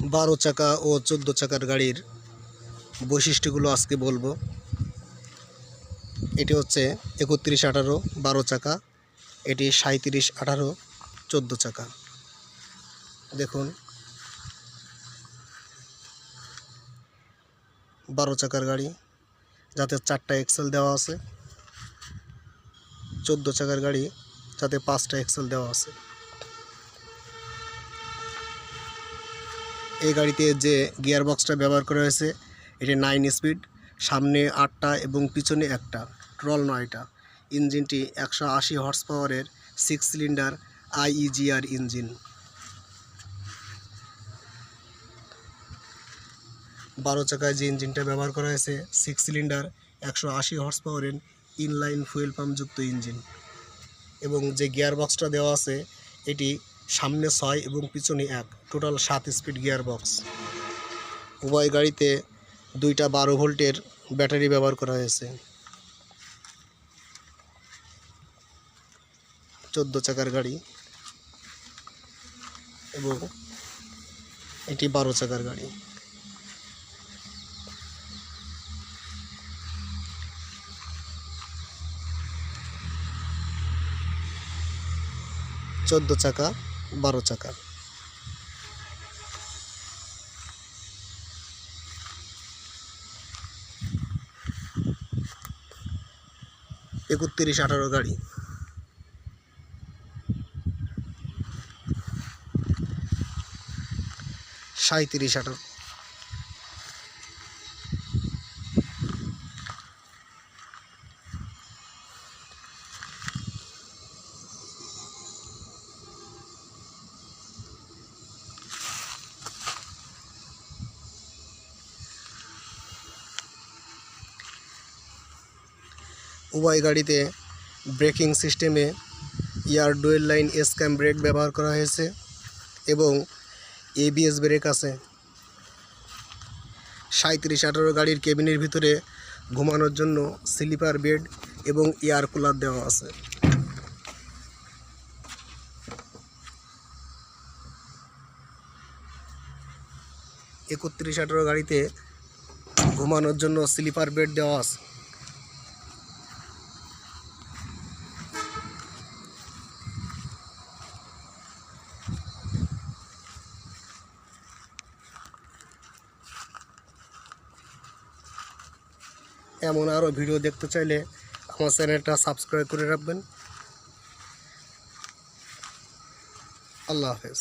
বারো চাকা ও চোদ্দ চাকার গাড়ির বৈশিষ্ট্যগুলো আজকে বলব। এটি হচ্ছে একত্রিশ আঠারো, বারো চাকা। এটি সাঁত্রিশ আঠারো, চোদ্দ চাকা। দেখুন, বারো চাকার গাড়ি, যাতে চারটা এক্সেল দেওয়া আছে। চোদ্দ চাকার গাড়ি, যাতে পাঁচটা এক্সেল দেওয়া আছে। এই গাড়িতে যে গিয়ার বক্সটা ব্যবহার করা হয়েছে, এটি নাইন স্পিড সামনে আটটা এবং পিছনে একটা ট্রল নয়টা। ইঞ্জিনটি একশো আশি হর্স পাওয়ারের সিক্স সিলিন্ডার আইইজিআর ইঞ্জিন। বারো চাকায় যে ইঞ্জিনটা ব্যবহার করা হয়েছে সিক্স সিলিন্ডার একশো আশি হর্স পাওয়ারের ইনলাইন ফুয়েল পাম্পযুক্ত ইঞ্জিন। এবং যে গিয়ার বক্সটা দেওয়া আছে, এটি সামনে ছয় এবং পিছনে এক। টোটাল সাত স্পিড গিয়ার বক্স উভয় গাড়িতে দুইটা বারো ভোল্টের ব্যাটারি ব্যবহার করা হয়েছে। চোদ্দ চাকার গাড়ি এবং এটি বারো চাকার গাড়ি। চোদ্দ চাকা বারো চাকার একত্রিশ আঠারো গাড়ি। সাঁত্রিশ আঠারো। উভয় গাড়িতে ব্রেকিং সিস্টেমে air dual line S cam brake ব্যবহার করা হয়েছে এবং এবিএস ব্রেক আছে। সাঁত্রিশ আঠারো গাড়ির কেবিনের ভিতরে ঘুমানোর জন্য স্লিপার বেড এবং এয়ার কুলার দেওয়া আছে। একত্রিশ, আঠারো গাড়িতে ঘুমানোর জন্য স্লিপার বেড দেওয়া আছে। এমন আরও ভিডিও দেখতে চাইলে আমার চ্যানেলটা সাবস্ক্রাইব করে রাখবেন। আল্লাহ হাফেজ।